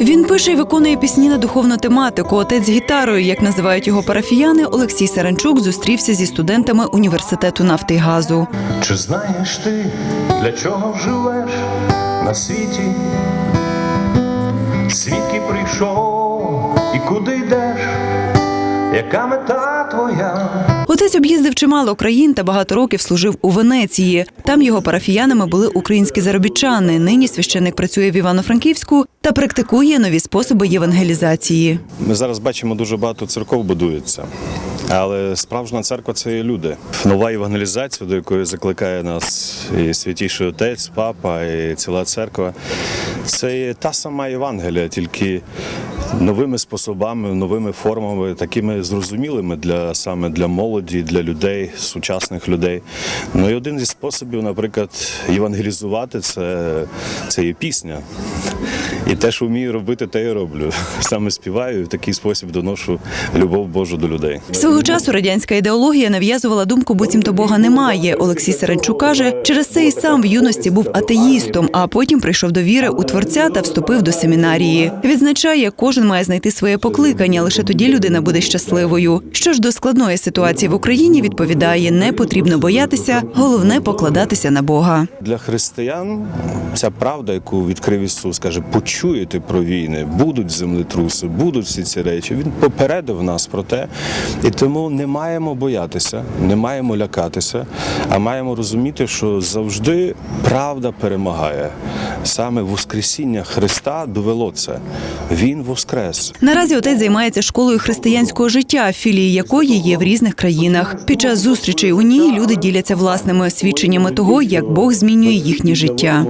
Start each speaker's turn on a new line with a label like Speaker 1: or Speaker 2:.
Speaker 1: Він пише і виконує пісні на духовну тематику. Отець гітарою, як називають його парафіяни, Олексій Саранчук зустрівся зі студентами університету нафти і газу.
Speaker 2: Чи знаєш ти, для чого живеш на світі? Свідки прийшов і куди йдеш? Яка мета твоя?
Speaker 1: Отець об'їздив чимало країн та багато років служив у Венеції. Там його парафіянами були українські заробітчани. Нині священник працює в Івано-Франківську та практикує нові способи євангелізації.
Speaker 3: Ми зараз бачимо дуже багато церков будується. Але справжня церква це є люди. Нова евангелізація, до якої закликає нас і святіший отець, папа, і ціла церква. Це є та сама Євангелія, тільки новими способами, новими формами, такими зрозумілими для саме для молоді, для людей, сучасних людей. Ну і один зі способів, наприклад, євангелізувати це, це є пісня. І те, що вмію робити, те і роблю. Саме співаю і в такий спосіб доношу любов Божу до людей.
Speaker 1: Свого часу радянська ідеологія нав'язувала думку, буцімто Бога немає. Олексій Саренчук каже, через це і сам в юності був атеїстом, а потім прийшов до віри у творця та вступив до семінарії. Відзначає, кожен має знайти своє покликання, лише тоді людина буде щасливою. Що ж до складної ситуації в Україні відповідає: не потрібно боятися, головне покладатися на Бога.
Speaker 3: Для християн ця правда, яку відкрив Ісус, каже, почуєте про війни, будуть землетруси, будуть всі ці речі. Він попередив нас про те, і тому не маємо боятися, не маємо лякатися, а маємо розуміти, що завжди правда перемагає. Саме Воскресіння Христа довело це. Він воскрес.
Speaker 1: Наразі отець займається школою християнського життя, філії якої є в різних країнах. Під час зустрічей у ній люди діляться власними освідченнями того, як Бог змінює їхнє життя.